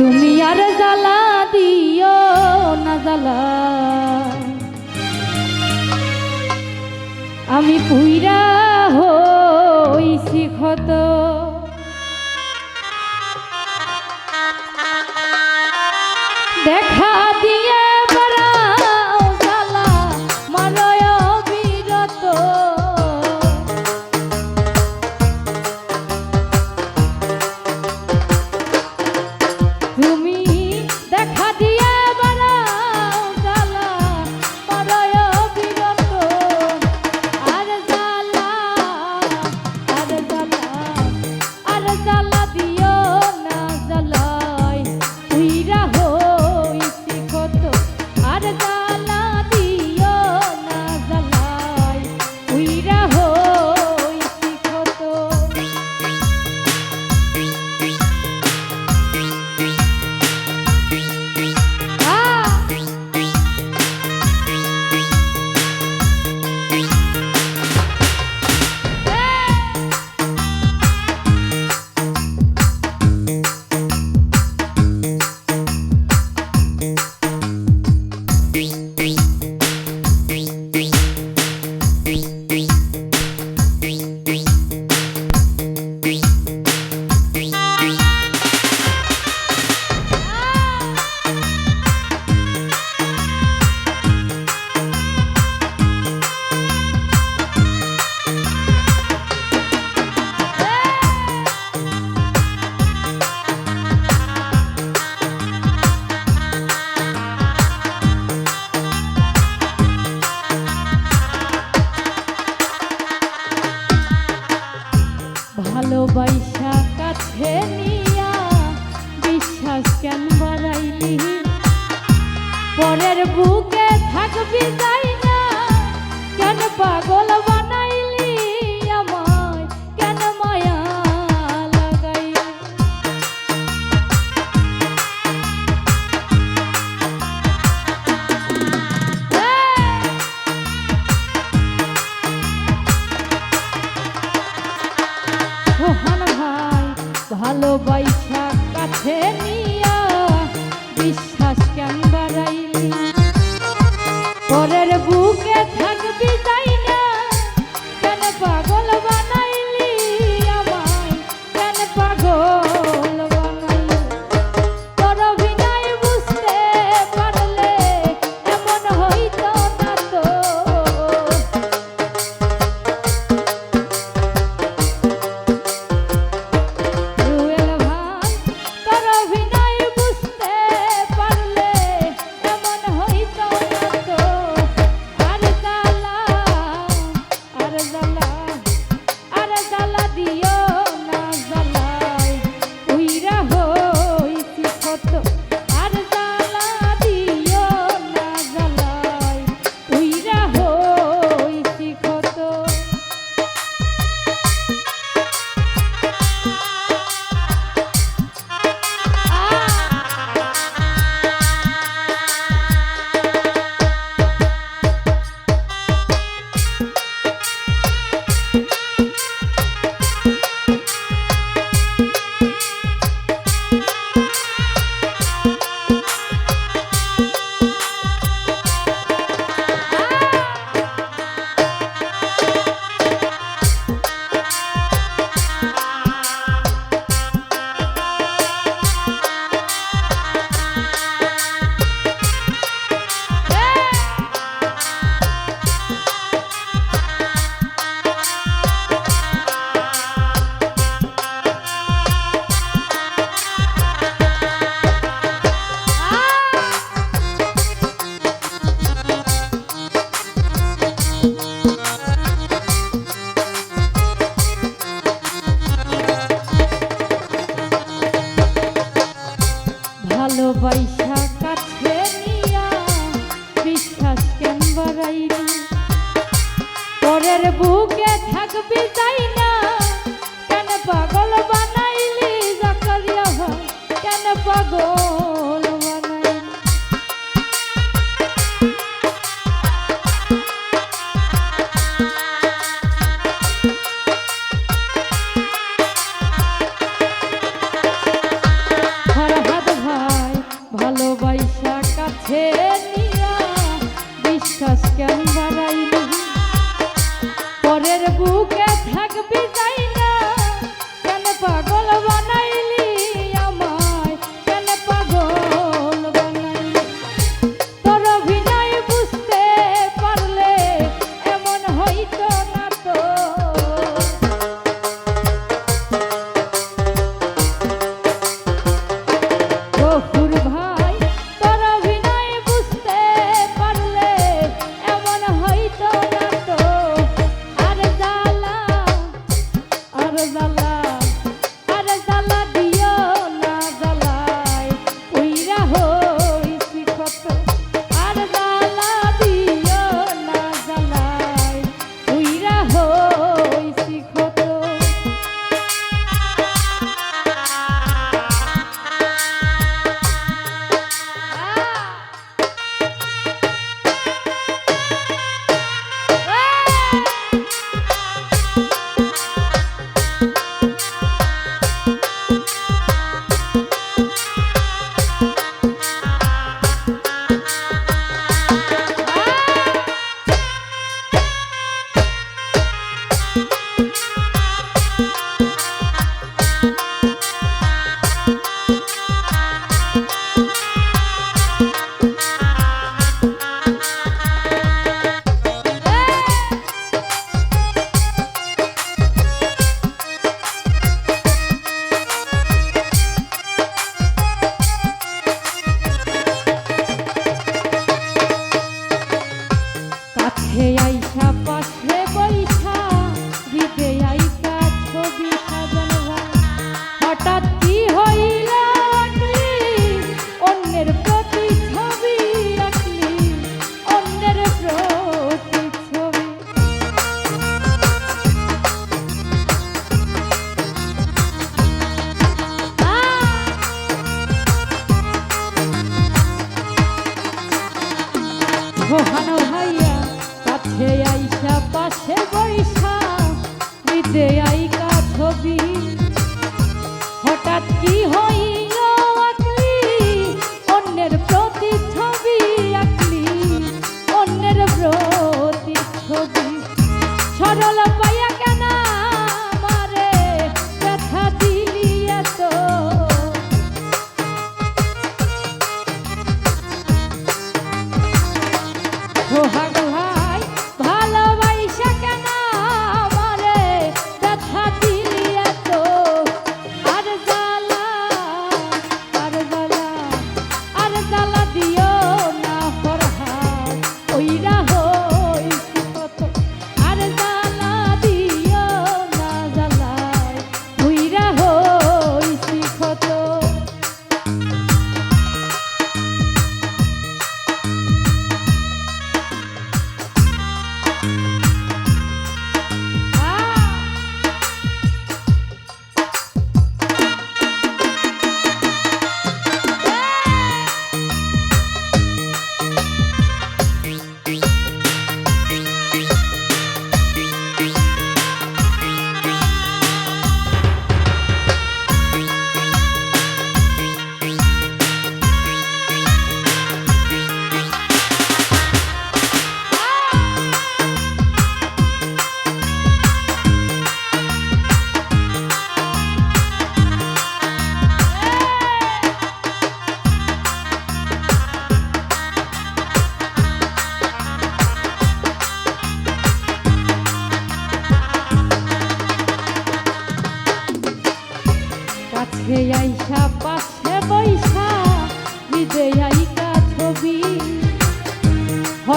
তুমি আর জ্বালা দিও না জ্বালা। আমি পুইরা হইছি ক্ষত। No me পয়সা কাছে নিয়া পরের বুকে থাকবি যাই না কেন পাগল ভালোবাসা কাছে নিয়া বিশ্বাস কেন বাড়াইল? সোহানো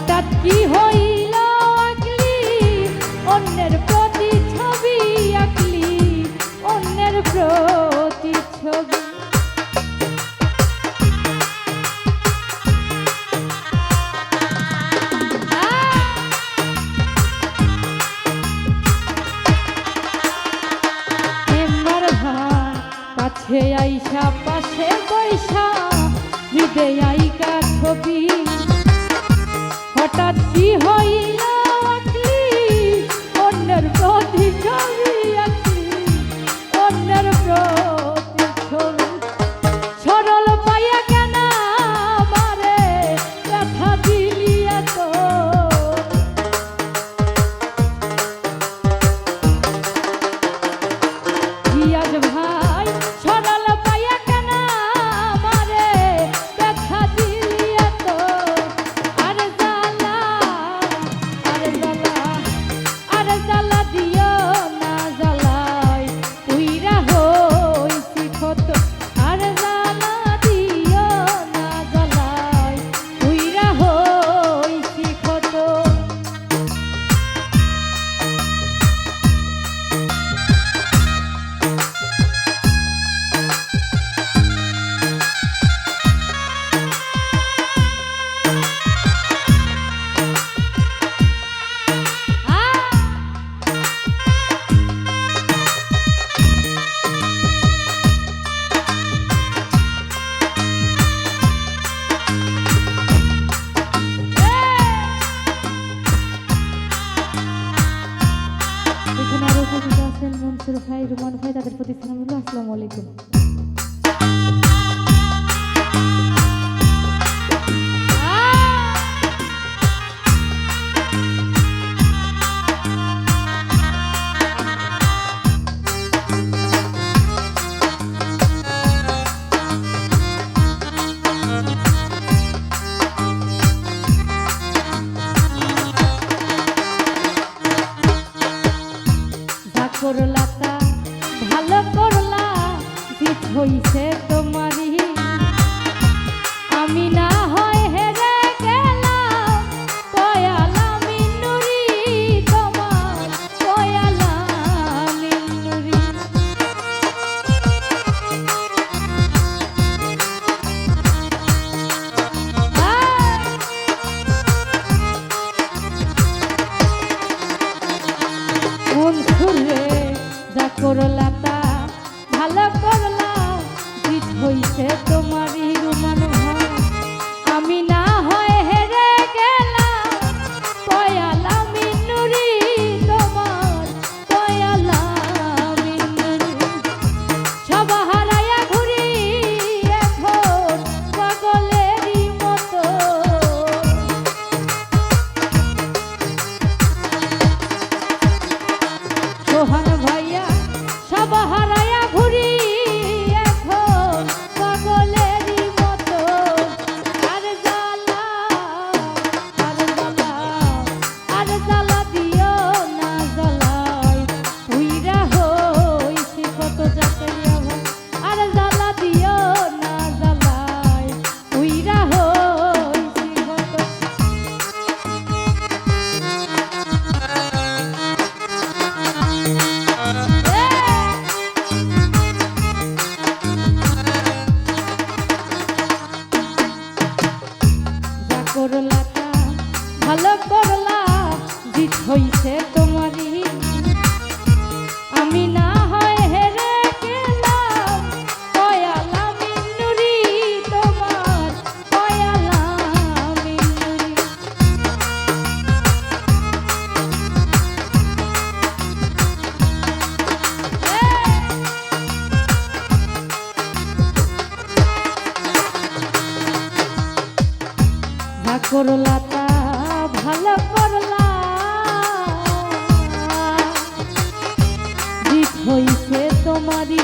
হঠাৎ কি আসসালামু আলাইকুম। হইছে তোমারই